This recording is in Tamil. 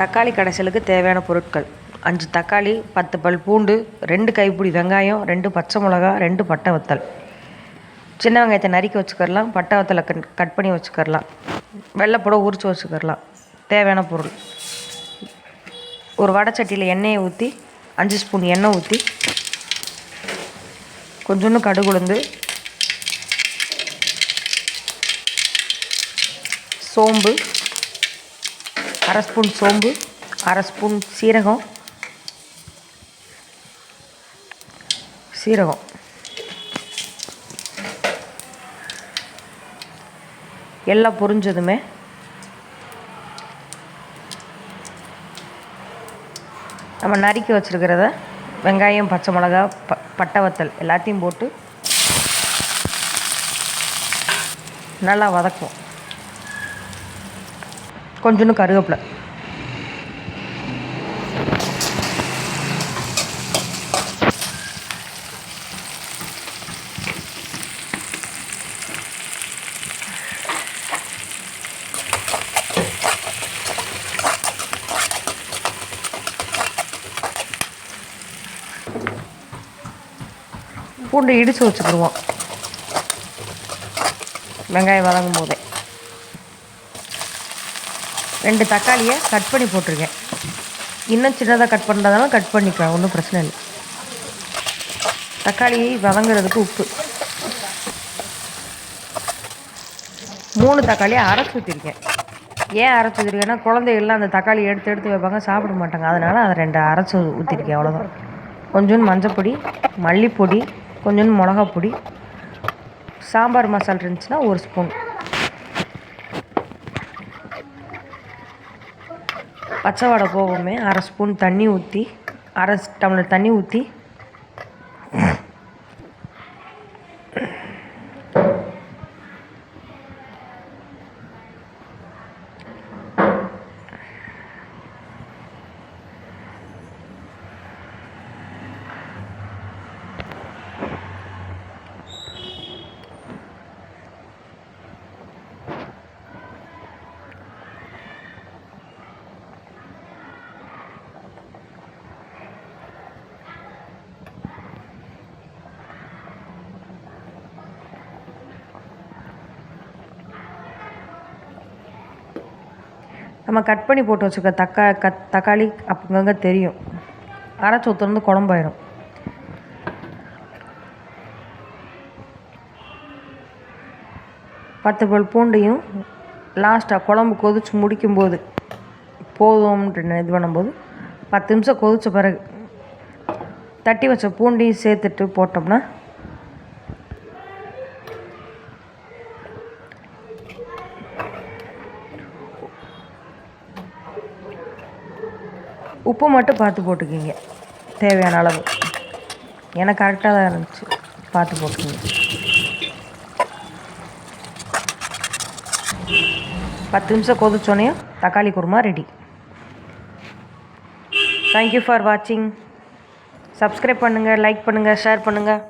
தக்காளி கடைசலுக்கு தேவையான பொருட்கள். அஞ்சு தக்காளி பத்து பல் பூண்டு ரெண்டு கைப்பிடி வெங்காயம் ரெண்டு பச்சை மிளகா ரெண்டு பட்டை வத்தல். சின்ன வெங்காயத்தை நறுக்கி வச்சுக்கிறலாம் பட்டை வத்தலை கட் கட் பண்ணி வச்சுக்கிறலாம். வெள்ளைப்பூட உரித்து வச்சுக்கிறலாம். தேவையான பொருள். ஒரு வடைச்சட்டியில் எண்ணெயை ஊற்றி அஞ்சு ஸ்பூன் எண்ணெய் ஊற்றி கொஞ்சோண்டு கடுகு உளுந்து சோம்பு அரை ஸ்பூன் சோம்பு அரை ஸ்பூன் சீரகம். சீரகம். எல்லாம் பொரிஞ்சதுமே நம்ம நறுக்கி வச்சுருக்கிறத வெங்காயம் பச்சை மிளகா ப பட்டை வத்தல் எல்லாத்தையும் போட்டு நல்லா வதக்கும் கொஞ்சோண்டு கருவேப்பிலை. பூண்டு இடித்து வச்சுக்கிடுவோம். வெங்காயம் வதங்கும் போதே ரெண்டு தக்காளியை கட் பண்ணி போட்டிருக்கேன். இன்னும் சின்னதாக கட் பண்ணுறதாலும் கட் பண்ணிக்கலாம் ஒன்றும் பிரச்சனை இல்லை. தக்காளி வதங்குறதுக்கு உப்பு. மூணு தக்காளியை அரைச்சி ஊற்றிருக்கேன் ஏன் அரைச்சி ஊற்றிருக்கேன்னா குழந்தைகள்லாம் அந்த தக்காளி எடுத்து எடுத்து வைப்பாங்க சாப்பிட மாட்டாங்க. அதனால் அதை ரெண்டு அரைச்சி ஊற்றிருக்கேன் அவ்வளோதான் கொஞ்சோண்டு மஞ்சப்பொடி மல்லிப்பொடி கொஞ்சோண்டு மிளகா பொடி சாம்பார் மசாலா இருந்துச்சுன்னா ஒரு ஸ்பூன் பச்சை வடை போகுமே. அரை ஸ்பூன் தண்ணி ஊற்றி அரை டம்ளர் தண்ணி ஊற்றி நம்ம கட் பண்ணி போட்டு வச்சுக்க தக்கா கத் தக்காளி அப்பங்கங்க தெரியும். அரைச்சி ஊற்றுறது குழம்பாயிரும். பத்து பல் பூண்டையும் லாஸ்ட்டாக குழம்பு கொதிச்சு முடிக்கும்போது போதும்ன்ற இது பண்ணும்போது பத்து நிமிஷம் கொதித்த பிறகு தட்டி வச்ச பூண்டையும் சேர்த்துட்டு போட்டோம்னா உப்பு மட்டும் பார்த்து போட்டுக்கிங்க. தேவையான அளவு. எனக்கு கரெக்டாக தான் இருந்துச்சு. பார்த்து போட்டுக்கிங்க. பத்து நிமிஷம் கொதிச்சோன்னே தக்காளி kurma ready thank you for வாட்சிங் சப்ஸ்கிரைப் பண்ணுங்கள் லைக் பண்ணுங்கள் ஷேர் பண்ணுங்கள்